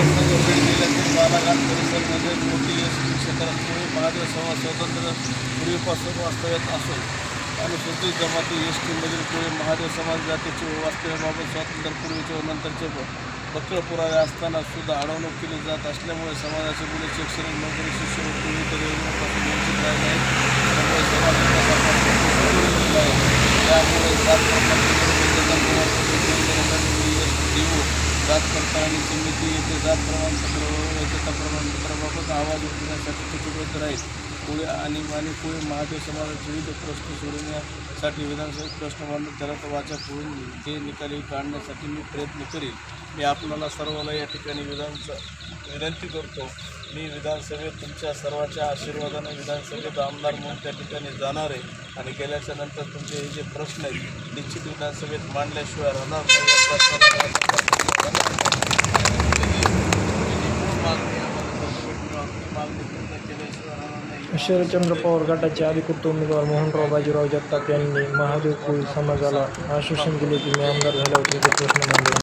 बालाघाट परिसरमध्ये मोठी S T क्षेत्रामुळे महादेव समाज स्वतंत्र पूर्वीपासून वास्तव्यात असून अनुसूचित जमाती एस टीमधील पुढे महादेव समाज जातीचे वास्तव्याबाबत स्वातंत्र्यपूर्वीचे व नंतरचे ब- पुरावे असताना सुद्धा अडवणूक केली जात असल्यामुळे समाजाचे मुले शैक्षणिक नोकरी शिष्यवृत्ती इतर योजनेपासून वंचित राहिले आहेत त्यामुळे समाज त्यामुळे जात प्रमाणपत्र जात पडताळणी समिती येथे जात प्रमाणपत्र व वैधता प्रमाणपत्राबाबत आवाज उठवण्यासाठी कटिबद्ध राहील. कोळी आणि आणि कोळी महादेव समाजाचे विविध प्रश्न सोडवण्यासाठी विधानसभेत प्रश्न मांडून त्याला वाचा करून ते निकाली काढण्यासाठी मी प्रयत्न करीन. मी आपल्याला सर्वांना या ठिकाणी विधानस विनंती करतो. मी विधानसभेत तुमच्या सर्वांच्या आशीर्वादाने विधानसभेत आमदार म्हणून त्या ठिकाणी जाणार आहे. आणि गेल्याच्यानंतर तुमचे हे जे प्रश्न आहेत निश्चित विधानसभेत मांडल्याशिवाय राहणार शरदचंद्र पवार गटाचे अधिकृत उमेदवार मोहनराव बाजीराव जगताप यांनी महादेव कोळी समाजाला आश्वासन दिले की मी आमदार झाल्यावर प्रश्न मांडेन